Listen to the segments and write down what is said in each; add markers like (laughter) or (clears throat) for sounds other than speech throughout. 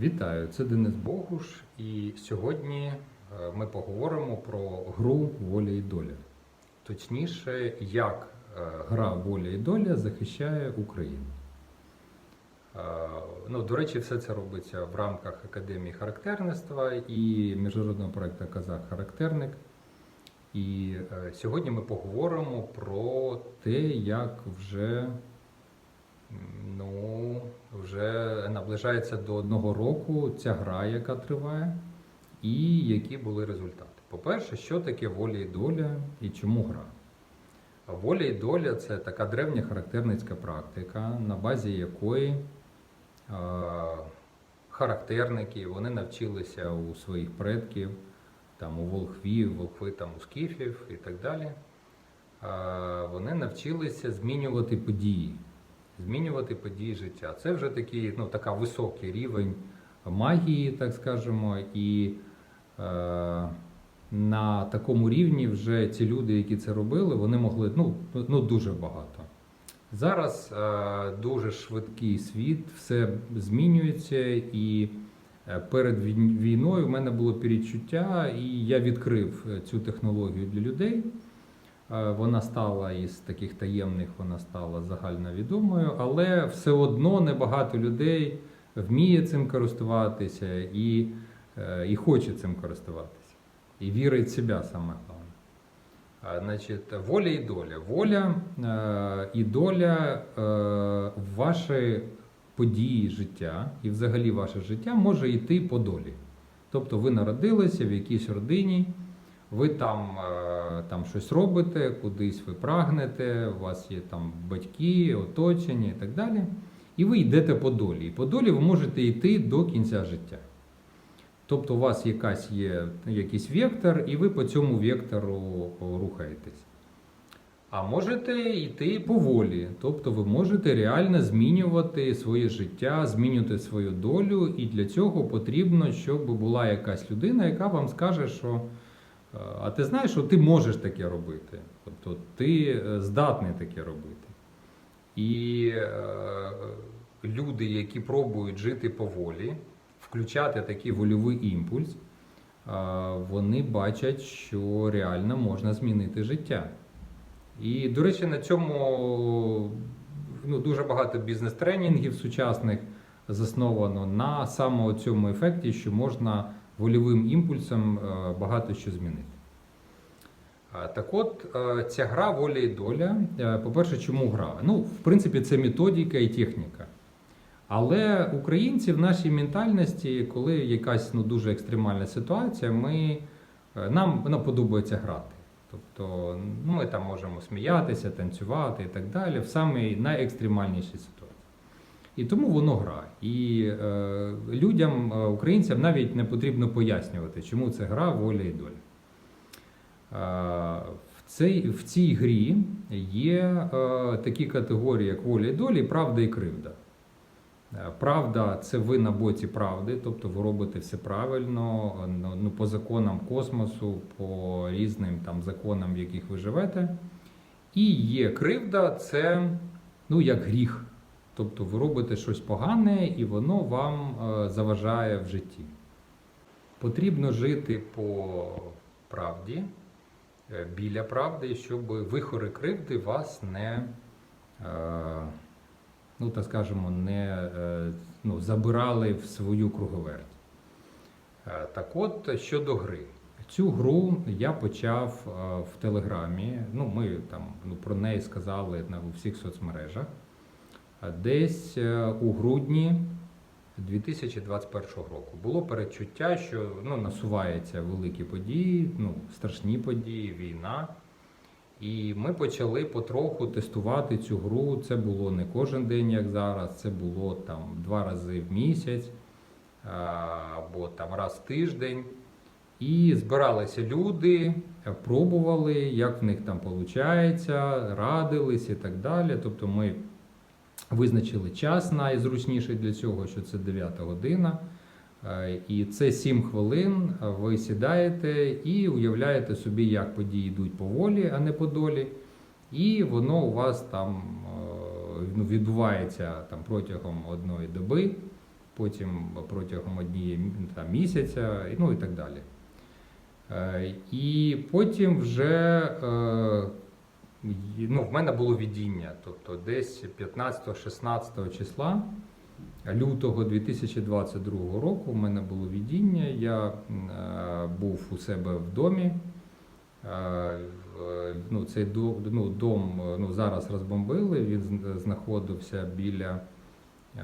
Вітаю, це Денис Богуш, і сьогодні е, ми поговоримо про гру воля і доля. Точніше, як е, гра воля і доля захищає Україну. Е, Ну, до речі, все це робиться в рамках Академії характерництва і міжнародного проекту Казах Характерник. І сьогодні ми поговоримо про те, як вже ну, вже наближається до одного року ця гра, яка триває, і які були результати. По-перше, що таке воля і доля і чому гра? Воля і доля це така древня характерницька практика, на базі якої характерники вони навчилися у своїх предків, там у волхвів, волхви там у скіфів і так далі. Вони навчилися змінювати події, змінювати події життя. Це вже такий, ну, така високий рівень магії, так скажемо, і е, на такому рівні вже ці люди, які це робили, вони могли ну, ну дуже багато. Зараз е, дуже швидкий світ, все змінюється, і е, перед війною в мене було передчуття, і я відкрив е, цю технологію для людей. Е, Вона стала із таких таємних, вона стала загальновідомою, але все одно небагато людей вміє цим користуватися і, е, і хоче цим користуватися. І вірить в себе саме головне. Значить, воля і доля. Воля е, і доля ваші події життя і взагалі ваше життя може йти по долі. Тобто ви народилися в якійсь родині, ви там, е, там щось робите, кудись ви прагнете, у вас є там батьки, оточення і так далі. І ви йдете по долі. І по долі ви можете йти до кінця життя. Тобто у вас якась є якийсь вектор, і ви по цьому вектору рухаєтесь. А можете йти поволі, тобто ви можете реально змінювати своє життя, змінювати свою долю, і для цього потрібно, щоб була якась людина, яка вам скаже, що а ти знаєш, що ти можеш таке робити. Тобто ти е, здатний таке робити. І е, люди, які пробують жити поволі, включати такий вольовий імпульс, е, вони бачать, що реально можна змінити життя. І, до речі, на цьому ну, дуже багато бізнес-тренінгів сучасних засновано на саме цьому ефекті, що можна вольовим імпульсом е, багато що змінити. Так от, е, ця гра воля і доля. е, По-перше, чому гра? Ну, в принципі, це методика і техніка. Але українці в нашій ментальності, коли якась ну, дуже екстремальна ситуація, ми, е, нам ну, подобається грати. Тобто ну, ми там можемо сміятися, танцювати і так далі, в самій найекстремальнішій ситуації. І тому воно гра. І е, людям, е, українцям навіть не потрібно пояснювати, чому це гра, воля і доля. Е, В цій, в цій грі є е, такі категорії, як воля і доля, правда і кривда. Е, Правда, це ви на боці правди, тобто ви робите все правильно, ну, ну, по законам космосу, по різним там законам, в яких ви живете. І є кривда, це ну, як гріх. Тобто ви робите щось погане і воно вам е, заважає в житті. Потрібно жити по правді, е, біля правди, щоб вихори кривди вас не. Е, ну так скажемо, не ну, забирали в свою круговерть. Так от щодо гри. Цю гру я почав в Телеграмі. Ну, ми там ну, про неї сказали на у всіх соцмережах. Десь е, у грудні 2021 року було передчуття, що ну, насуваються великі події, ну, страшні події, війна. І ми почали потроху тестувати цю гру. Це було не кожен день, як зараз, це було там два рази в місяць або там раз в тиждень. І збиралися люди, пробували, як в них там виходить, радились і так далі. Тобто ми визначили час найзручніший для цього, що це 9 година. Е, І це 7 хвилин. Ви сідаєте і уявляєте собі, як події йдуть поволі, а не по долі. І воно у вас там е, ну, відбувається там, протягом одної доби. потім протягом однієї там, місяця, ну і так далі. Е, І потім вже е, ну, в мене було видіння, тобто десь 15-16 числа лютого 2022 року в мене було видіння. Я е, був у себе в домі. Е, Ну, цей дом, ну, дом ну, зараз розбомбили. Він знаходився біля е,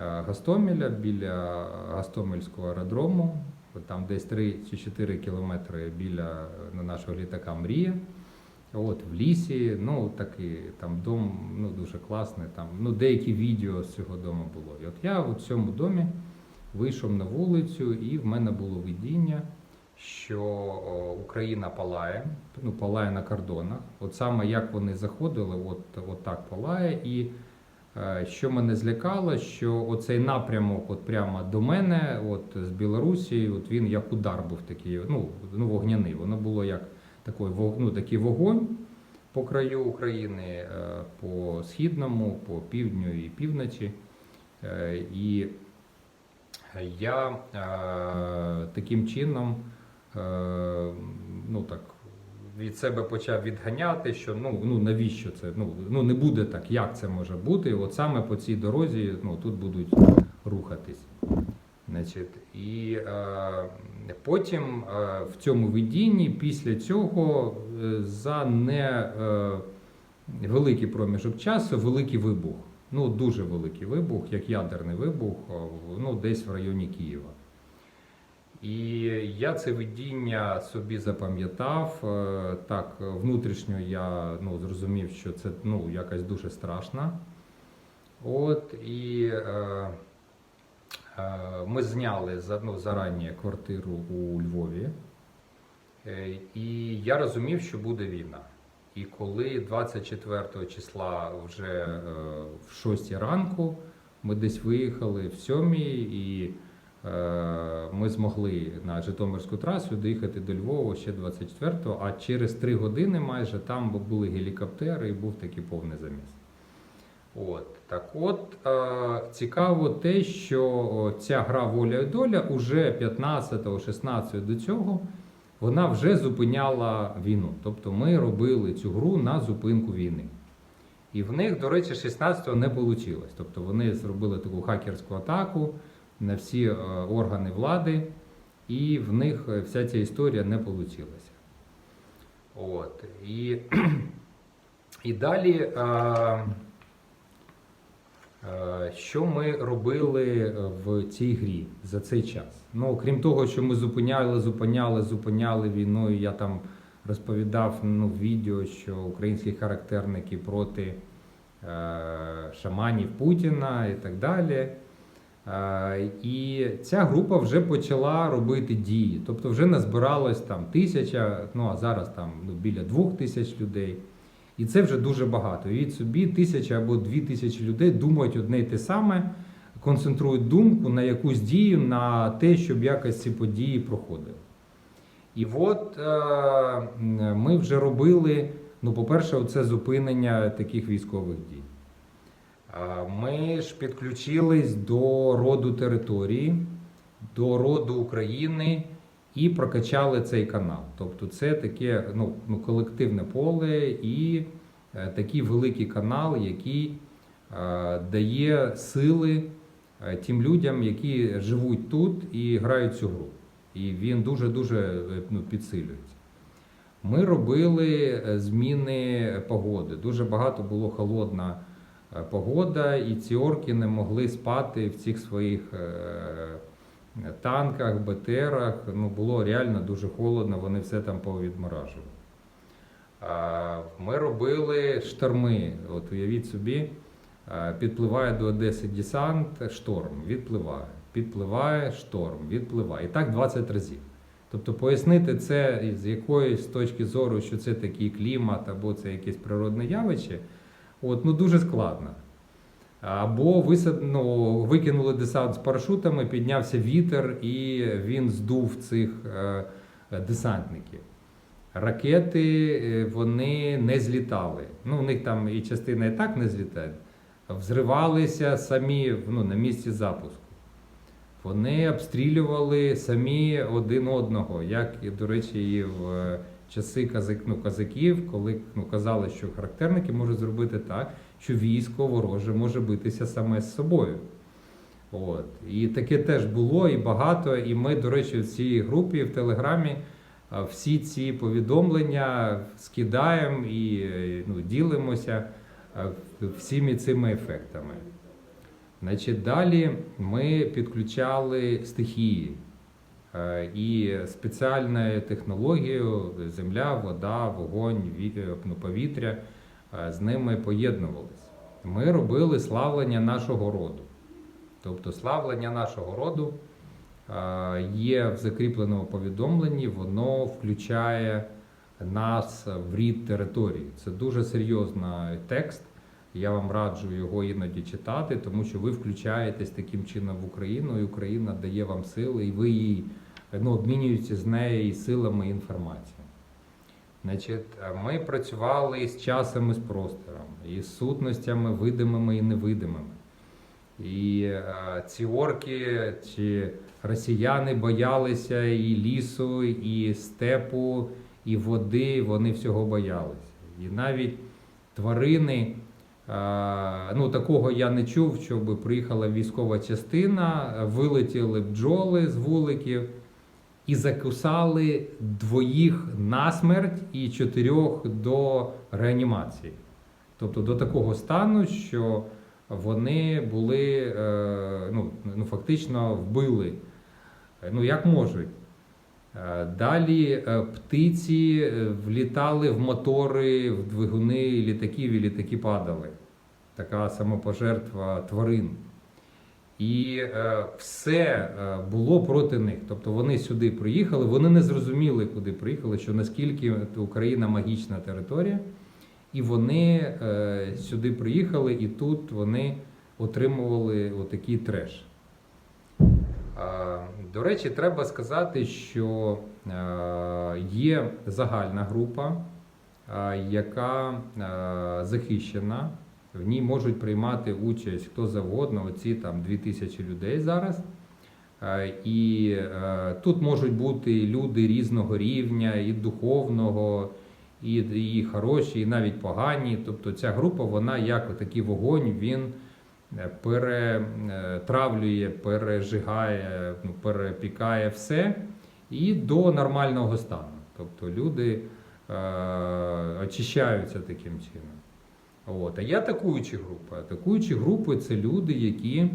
Гастомеля, біля Гастомельського аеродрому. Там десь 3 чи 4 кілометри біля е, нашого літака Мрія. От в лісі, ну такий там дом ну, дуже класний. Там ну, деякі відео з цього дому було. І от я в цьому домі вийшов на вулицю, і в мене було видіння, що Україна палає, ну палає на кордонах. От саме як вони заходили, от, от так палає. І е, що мене злякало, що оцей напрямок, от прямо до мене, от з Білорусі, от він як удар був такий, ну, ну вогняний. Воно було як такий, ну, такий вогонь по краю України, е, по східному, по півдню і півночі. Е, І я е, таким чином ну, так, від себе почав відганяти, що ну, ну навіщо це? Ну, ну не буде так, як це може бути. От саме по цій дорозі ну, тут будуть рухатись. Значить, і потім е, в цьому видінні після цього е, за не е, проміжок часу великий вибух. Ну, дуже великий вибух, як ядерний вибух, ну, десь в районі Києва. І я це видіння собі запам'ятав. Так, внутрішньо я ну, зрозумів, що це ну, якась дуже страшно. От, і ми зняли ну, зарані квартиру у Львові. Е, І я розумів, що буде війна. І коли 24 числа вже е, в 6 ранку ми десь виїхали в 7 і е, ми змогли на Житомирську трасу доїхати до Львова ще 24-го, а через 3 години майже там були гелікоптери і був такий повний заміс. От так от е, цікаво те, що ця гра воля і доля уже 15-го, 16-го до цього вона вже зупиняла війну. Тобто ми робили цю гру на зупинку війни. І в них, до речі, 16-го не вийшло. Тобто вони зробили таку хакерську атаку на всі е, органи влади, і в них е, вся ця історія не вийшла. От. І, (clears throat) і далі. Е, Що ми робили в цій грі за цей час? Ну, крім того, що ми зупиняли, зупиняли, зупиняли війну, і я там розповідав ну, в відео, що українські характерники проти е, шаманів Путіна і так далі. Е, і ця група вже почала робити дії. Тобто вже назбиралось там тисяча, ну а зараз там ну, біля двох тисяч людей. І це вже дуже багато. Від собі тисяча або дві тисячі людей думають одне й те саме, концентрують думку на якусь дію, на те, щоб якось ці події проходили. І от е, ми вже робили, ну, по-перше, це зупинення таких військових дій. Е, Ми ж підключились до роду території, до роду України і прокачали цей канал. Тобто це таке ну, ну, колективне поле і е, такий великий канал, який е, дає сили е, тим людям, які живуть тут і грають цю гру. І він дуже-дуже ну, підсилюється. Ми робили зміни погоди. Дуже багато було холодна погода, і ці орки не могли спати в цих своїх танках, БТРах. Ну, було реально дуже холодно, вони все там повідморажували. Ми робили шторми. От уявіть собі, підпливає до Одеси десант, шторм, відпливає, підпливає шторм, відпливає. І так 20 разів. Тобто пояснити це з якоїсь точки зору, що це такий клімат або це якесь природне явище, от, ну дуже складно. Або висад, ну, викинули десант з парашутами, піднявся вітер і він здув цих е, десантників. Ракети е, вони не злітали. Ну, у них там і частина і так не злітає. Взривалися самі ну, на місці запуску. Вони обстрілювали самі один одного, як і, до речі, і в е, часи казак, ну, казаків, коли ну, казали, що характерники можуть зробити так, що військо вороже може битися саме з собою. От. І таке теж було і багато. І ми, до речі, в цій групі в Телеграмі всі ці повідомлення скидаємо і е, ну, ділимося всіми цими ефектами. Значить, далі ми підключали стихії е, і спеціальною технологією земля, вода, вогонь, е, ну, повітря е, з ними поєднувалися. Ми робили славлення нашого роду. Тобто славлення нашого роду є в закріпленому повідомленні, воно включає нас в рід території. Це дуже серйозний текст. Я вам раджу його іноді читати, тому що ви включаєтесь таким чином в Україну, і Україна дає вам сили, і ви її ну, обмінюєтеся з нею і силами і інформацією. Значить, е, ми працювали із часом і з простором, і з сутностями видимими і невидимими. І е, ці орки чи росіяни боялися і лісу, і степу, і води, вони всього боялися. І навіть тварини, е, ну такого я не чув, щоб приїхала військова частина, вилетіли бджоли з вуликів і закусали двоїх насмерть і чотирьох до реанімації. Тобто до такого стану, що вони були е, ну, ну, фактично вбили. Ну, як можуть. Е, Далі е, птиці влітали в мотори, в двигуни літаків, і літаки падали. Така самопожертва тварин. І е, все е, було проти них. Тобто вони сюди приїхали, вони не зрозуміли, куди приїхали, що наскільки Україна магічна територія. І вони е, сюди приїхали, і тут вони отримували отакий треш. До речі, треба сказати, що є загальна група, яка захищена. В ній можуть приймати участь хто завгодно, оці там 2000 людей зараз. Е, І е, тут можуть бути люди різного рівня, і духовного, і, і хороші, і навіть погані. Тобто ця група, вона як такий вогонь, він е, перетравлює, пережигає, ну, перепікає все і до нормального стану. Тобто люди очищаються таким чином. От. А є атакуючі групи. Атакуючі групи це люди, які е,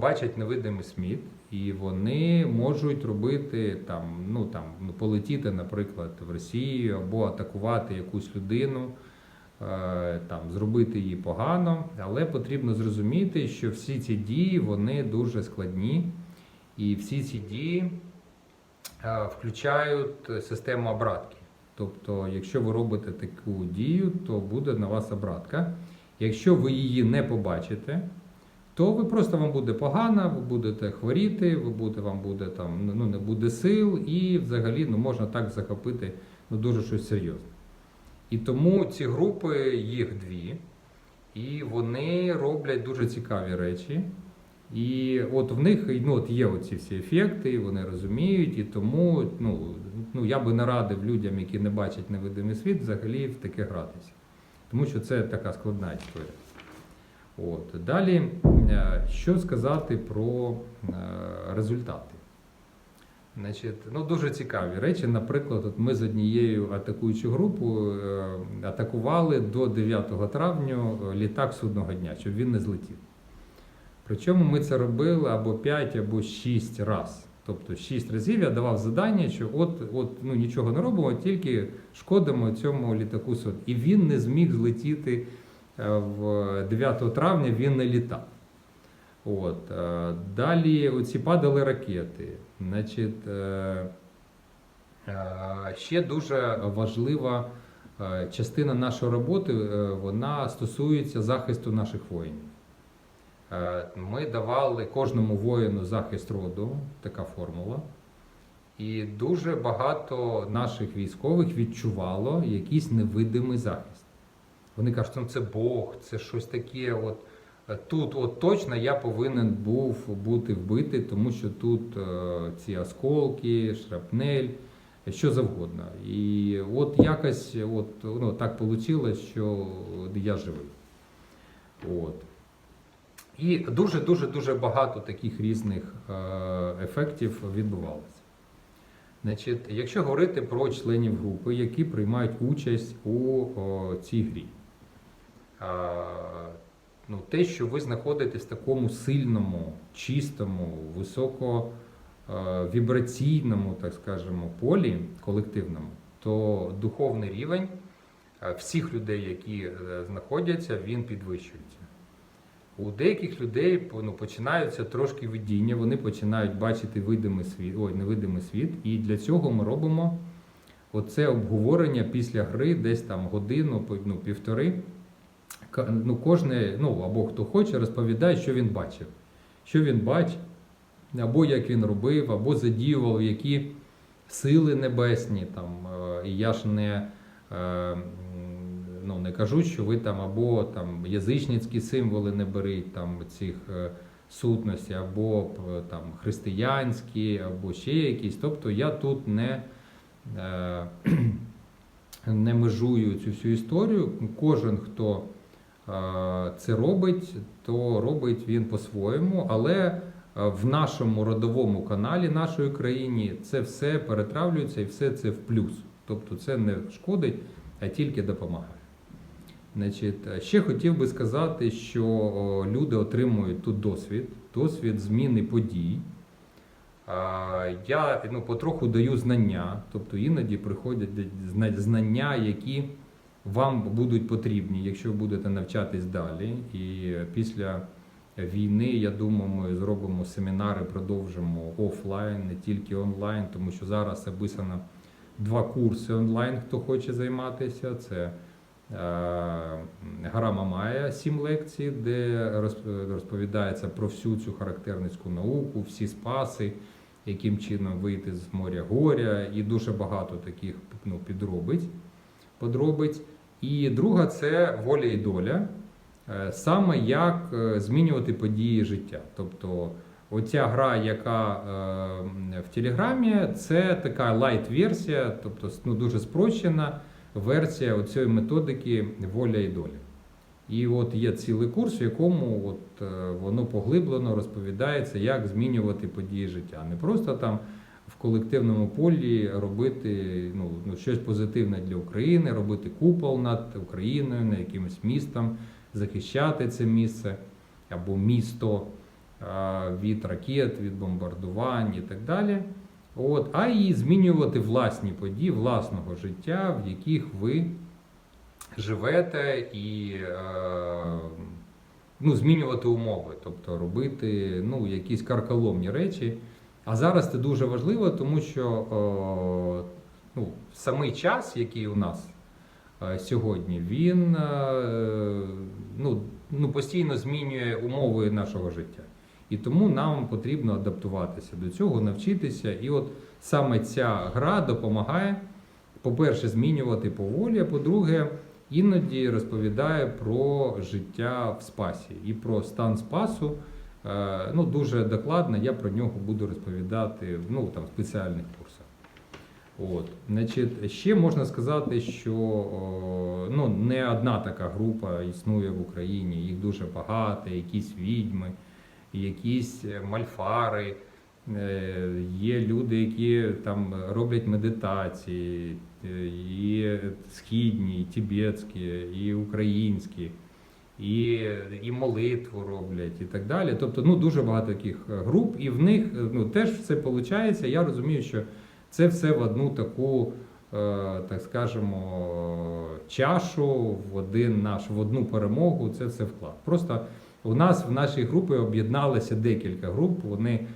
бачать невидимий сміт, і вони можуть робити там, ну там ну, полетіти, наприклад, в Росію або атакувати якусь людину, е, там зробити її погано. Але потрібно зрозуміти, що всі ці дії вони дуже складні, і всі ці дії е, включають систему обратки. Тобто, якщо ви робите таку дію, то буде на вас обратка. Якщо ви її не побачите, то ви просто вам буде погано, ви будете хворіти, ви буде, вам буде там ну, не буде сил, і взагалі ну, можна так захопити ну, дуже щось серйозне. І тому ці групи, їх дві, і вони роблять дуже цікаві речі. І от в них ну, от є оці всі ефекти, вони розуміють, і тому ну, ну, я би не радив людям, які не бачать невидимий світ, взагалі в таке гратися. Тому що це така складна історія. От. Далі, е, що сказати про е, результати? Значить, ну, дуже цікаві речі. Наприклад, от ми з однією атакуючою групою е, атакували до 9 травня літак судного дня, щоб він не злетів. Причому ми це робили або 5, або 6 разів. Тобто 6 разів я давав завдання, що от, от ну, нічого не робимо, тільки шкодимо цьому літаку суд. І він не зміг злетіти е, в 9 травня, він не літав. От. е, Далі оці падали ракети. Значить, е, ще дуже важлива частина нашої роботи, вона стосується захисту наших воїнів. Е, Ми давали кожному воїну захист роду, така формула. І дуже багато наших військових відчувало якийсь невидимий захист. Вони кажуть, ну це Бог, це щось таке, от, е, тут от точно я повинен був бути вбитий, тому що тут е, ці осколки, шрапнель, що завгодно. І от якось от, ну, так вийшло, що я живий. От. І дуже дуже дуже багато таких різних е, ефектів відбувалося. Значить, якщо говорити про членів групи, які приймають участь у цій грі, ну, те, що ви знаходитесь в такому сильному, чистому, високо е, так скажемо, полі колективному, то духовний рівень е, всіх людей, які знаходяться, він підвищується. У деяких людей ну, починаються трошки видіння, вони починають бачити видимий світ, ой, невидимий світ. І для цього ми робимо оце обговорення після гри, десь там годину, ну, півтори. Ну, кожне, ну або хто хоче, розповідає, що він бачив. Що він бачив, або як він робив, або задіював які сили небесні. Там, е, і я ж не, е, ну, не кажу, що ви там або там язичницькі символи не беріть там цих е, сутностей, або там християнські, або ще якісь. Тобто я тут не, е, (clears throat) не межую цю всю історію. Кожен, хто е, це робить, то робить він по-своєму, але в нашому родовому каналі, нашої країні, це все перетравлюється і все це в плюс. Тобто це не шкодить, а тільки допомагає. Значить, е, ще хотів би сказати, що люди отримують тут досвід, досвід зміни подій. Я ну, потроху даю знання, тобто іноді приходять знання, які вам будуть потрібні, якщо будете навчатись далі. І після війни, я думаю, ми зробимо семінари, продовжимо офлайн, не тільки онлайн, тому що зараз записано два курси онлайн, хто хоче займатися. Це е, Гра Мамая, сім лекцій, де розповідається про всю цю характерницьку науку, всі спаси, яким чином вийти з моря горя, і дуже багато таких ну, підробиць, подробиць. І друга це воля і доля, е, саме як е, змінювати події життя. Тобто, оця гра, яка в Телеграмі, це така лайт-версія, тобто ну, дуже спрощена версія цієї методики воля і доля. І от є цілий курс, в якому от, е, воно поглиблено розповідається, як змінювати події життя. Не просто там в колективному полі робити ну, ну, щось позитивне для України, робити купол над Україною, над якимось містом, захищати це місце або місто е, від ракет, від бомбардувань і так далі. От, а і змінювати власні події власного життя, в яких ви живете, і е, ну, змінювати умови, тобто робити ну, якісь карколомні речі. А зараз це дуже важливо, тому що о, ну, самий час, який у нас е, сьогодні, він е, ну, ну, постійно змінює умови нашого життя. І тому нам потрібно адаптуватися до цього, навчитися. І от саме ця гра допомагає, по-перше, змінювати поволі, а по-друге, іноді розповідає про життя в спасі і про стан спасу. Е, Ну, дуже докладно я про нього буду розповідати ну, там, в спеціальних курсах. От. Значить, ще можна сказати, що ну, не одна така група існує в Україні, їх дуже багато, якісь відьми, якісь е, мальфари. Е, Є люди, які там роблять медитації, е, і східні, і тибетські, і українські, і, і молитву роблять, і так далі. Тобто ну, дуже багато таких груп, і в них ну, теж все виходить. Я розумію, що це все в одну таку, так скажемо, чашу, в один наш, в одну перемогу. Це все вклад. Просто у нас в нашій групі об'єдналося декілька груп. Вони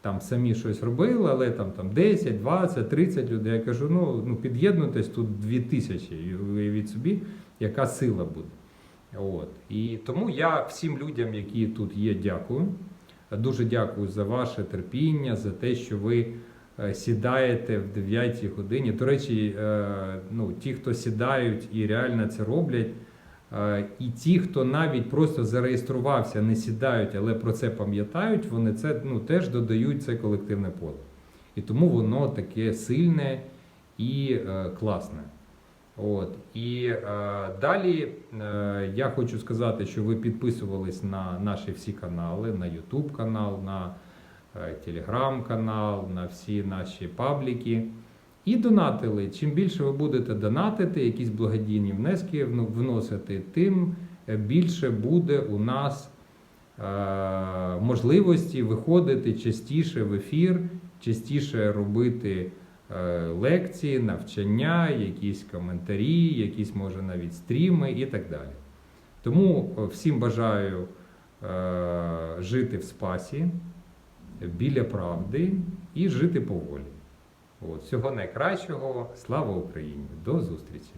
там самі щось робили, але там, там 10, 20, 30 людей. Я кажу, ну, ну під'єднуйтесь тут 2000, і уявіть собі, яка сила буде. От. І тому я всім людям, які тут є, дякую. Дуже дякую за ваше терпіння, за те, що ви е, сідаєте в 9 годині. До речі, е, ну, ті, хто сідають і реально це роблять, І ті, хто навіть просто зареєструвався, не сідають, але про це пам'ятають, вони це ну, теж додають це колективне поле. І тому воно таке сильне і е, класне. От. І е, далі е, я хочу сказати, що ви підписувались на наші всі канали, на YouTube канал, на е, Telegram канал, на всі наші пабліки. І донатили. Чим більше ви будете донатити, якісь благодійні внески вносити, тим е, більше буде у нас е, можливості виходити частіше в ефір, частіше робити е, лекції, навчання, якісь коментарі, якісь може навіть стріми і так далі. Тому всім бажаю жити в спасі, біля правди і жити поволі. От, всього найкращого. Слава Україні! До зустрічі!